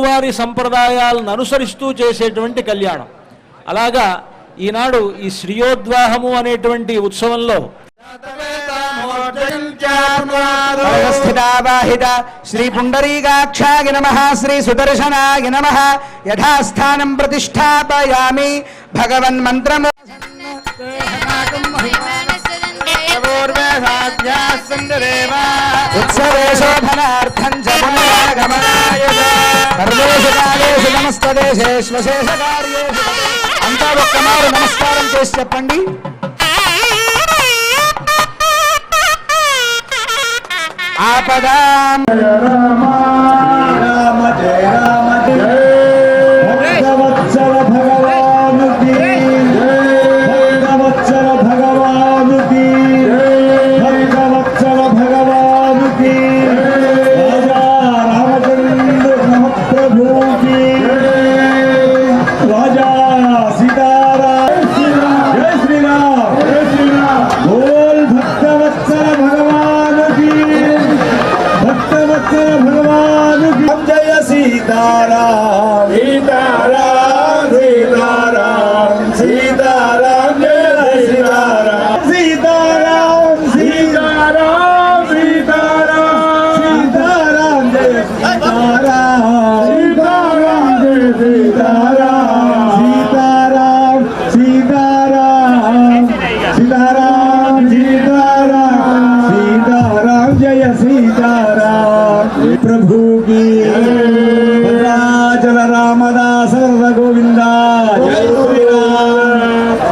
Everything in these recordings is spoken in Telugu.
తెలుగువారి సంప్రదాయాలను అనుసరిస్తూ చేసేటువంటి కళ్యాణం. అలాగా ఈనాడు ఈ శ్రీయోద్వాహము అనేటువంటి ఉత్సవంలో శ్రీ పుండరీకాక్షాయ నమ శ్రీ సుదర్శనాయ నమ యథాస్థానం ప్రతిష్టాపయామి. భగవన్ మంత్రము ఉత్సవే శోభనార్థం చ పుణ్యాగమనాయ అంతా ఒక్కమారు నమస్కారం. చేసి చెప్పండి ఆపదాం. dara. శ్రీరామ్ జై శ్రీరామ్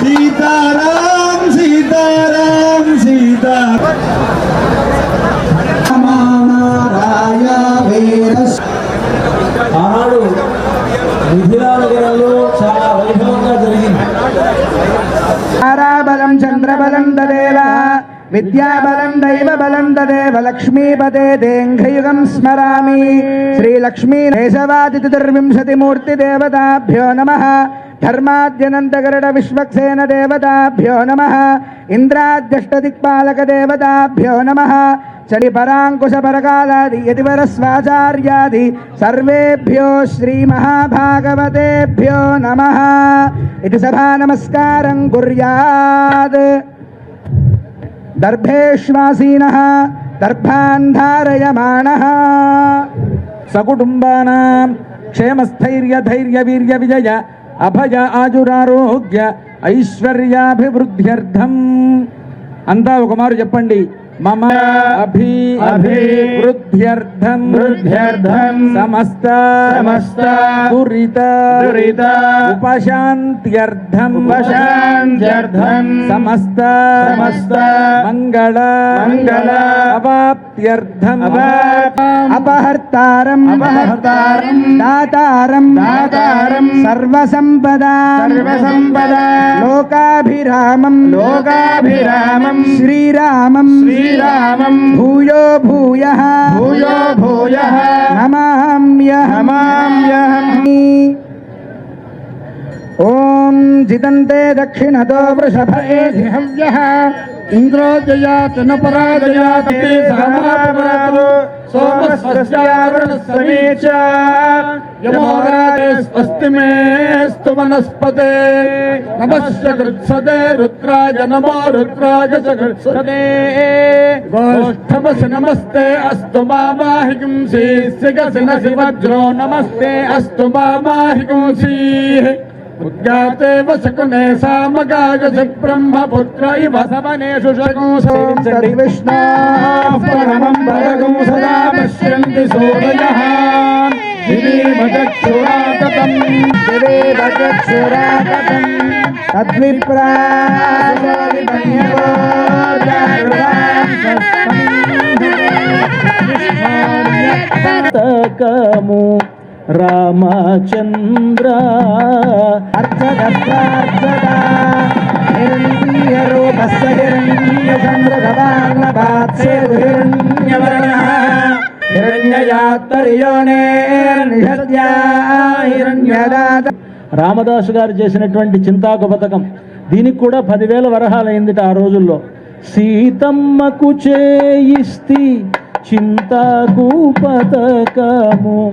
సీతారాం సీతారాం సీతారాం. సీతారామాయ వీర ఆనాడు విధిరానగరంలో చాలా వైభవంగా జరిగింది. తారాబలం చంద్రబలం విద్యాబలం దైవబలం తదేవ లక్ష్మీపదే దేంఘయుగం స్మరామి శ్రీలక్ష్మీ దేశవాదితిర్వింశతి మూర్తి దేవతాభ్యో నమ ధర్మాద్యనంతగరుడ విశ్వక్సేన దేవతాభ్యో నమ ఇంద్రాద్యష్టదిక్పాలక దేవతాభ్యో నమ చలి పరాంకుశ పరకాలాది యతివర స్వాచార్యాది సర్వేభ్యో శ్రీ మహాభాగవతేభ్యో నమ ఇది సభా నమస్కారం కుర్యాత్ దర్భేష్వాసీన దర్భాంధారయమాణ సకుటుంబానాం క్షేమస్థైర్య ధైర్య వీర్య విజయ అభయ ఆజురారోగ్య ఐశ్వర్యాభివృద్ధ్యర్థం అంతా ఒక మారు చెప్పండి। मम अभी अभी वृद्ध्यर्थं वृद्ध्यर्थं समस्त समस्त दुरित दुरित उपशान्त्यर्थं उपशान्त्यर्थं समस्त समस्त मङ्गल मङ्गल अवाप्त्यर्थम् अपहर् అవాప్త్యం అపహర్తారం అపహర్తారం దాతారం దాతారం సర్వసంపదా సర్వసంపదా లోకాభిరామం లోకాభిరామం శ్రీరామం శ్రీరామం భూయో భూయ భూయో భూయః నమామ్యహం ఓం జితంతే దక్షిణతో వృషభ ఏధిహవ్య ಇಂದ್ರ ಜಯ ಚನ್ನಪರಾಜಯ ತೇ ಸಾಮಾಪರಾದು ಸೋಮ ಸ್ವಸ್ಯಾವರಣ ಸಮೀಚ ಯಮೋರಾಜೇ ಸ್ವಸ್ತಿ ಮೇ ಸ್ತು ವನಸ್ಪತೆ ನಮಸ್ಯ ಗೃತ್ಸದೆ ರುದ್ರಾಜ ನಮೋ ರುದ್ರಾಜ ಚ ಗೃತ್ಸದೆ गोष्ठमसि नमस्ते अस्तु मामाहिगुंसीः सिगसि नसि वज्रो नमस्ते अस्तु मामाहिगुंसीः ఉద్గాతే వశకునే సామగాగసి బ్రహ్మపుత్ర ఇవ సమనేషు శకుంసరి విష్ణు. పరమం భగం సదా పశ్యంతి సూరయః తకము రామచంద్ర. రామదాసు గారు చేసినటువంటి చింతాకు పథకం దీనికి కూడా పదివేల వరహాలైందిట ఆ రోజుల్లో. సీతమ్మకు చేయిస్తి చింతకు పతకము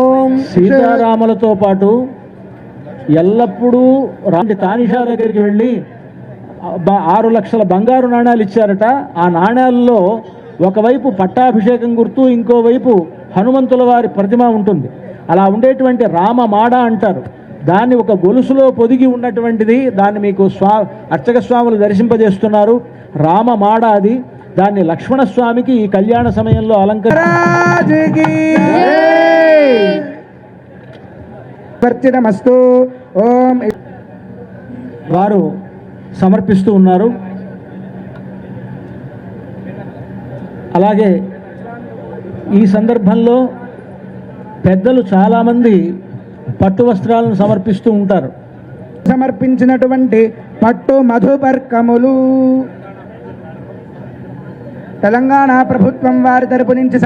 ఓం సీతారాములతో పాటు ఎల్లప్పుడూ రాంటి తానిషా దగ్గరికి వెళ్ళి ఆరు లక్షల బంగారు నాణ్యాలు ఇచ్చారట. ఆ నాణ్యాల్లో ఒకవైపు పట్టాభిషేకం గుర్తు ఇంకోవైపు హనుమంతుల వారి ప్రతిమ ఉంటుంది. అలా ఉండేటువంటి రామ మాడ అంటారు. దాన్ని ఒక గొలుసులో పొదిగి ఉన్నటువంటిది దాన్ని మీకు స్వా అర్చక స్వాములు దర్శింపజేస్తున్నారు. రామ మాడ అది. దాన్ని లక్ష్మణ స్వామికి ఈ కళ్యాణ సమయంలో అలంకరి వారు సమర్పిస్తూ ఉన్నారు. అలాగే ఈ సందర్భంలో పెద్దలు చాలామంది పట్టు వస్త్రాలను సమర్పిస్తూ ఉంటారు. సమర్పించినటువంటి పట్టు మధుపర్కములు. తెలంగాణ ప్రభుత్వం వారి తరపు నుంచి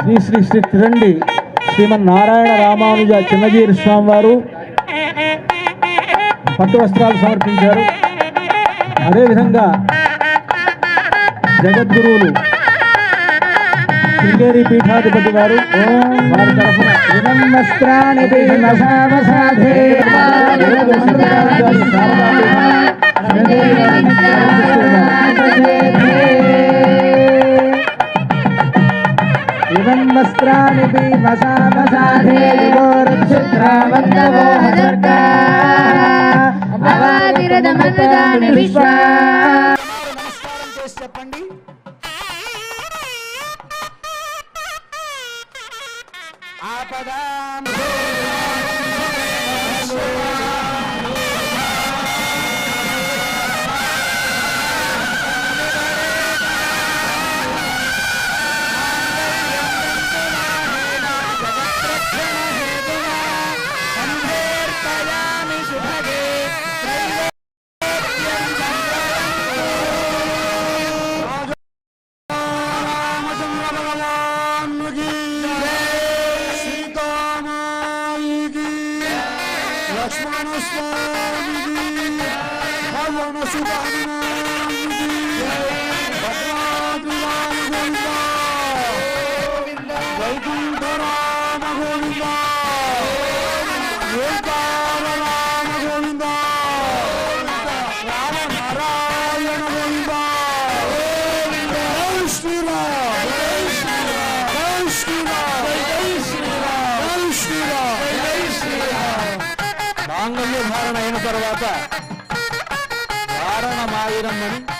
శ్రీ శ్రీ శ్రీ తిరండి శ్రీమన్నారాయణ రామానుజ చిన్నజీరి స్వామి వారు పట్టు వస్త్రాలు సమర్పించారు. అదేవిధంగా జగద్గురువులు శృంగేరి పీఠాధిపతి వారు వారి తరఫున వస్త్రాణి శస్త్రాన్ని ఇదం వస్త్రాణి భీమసావసాధే Lakshmana Swami Ji, Lakshmana Swami Ji, Lakshmana Swami మాంగళ్య ధారణ అయిన తర్వాత మారణ ఆ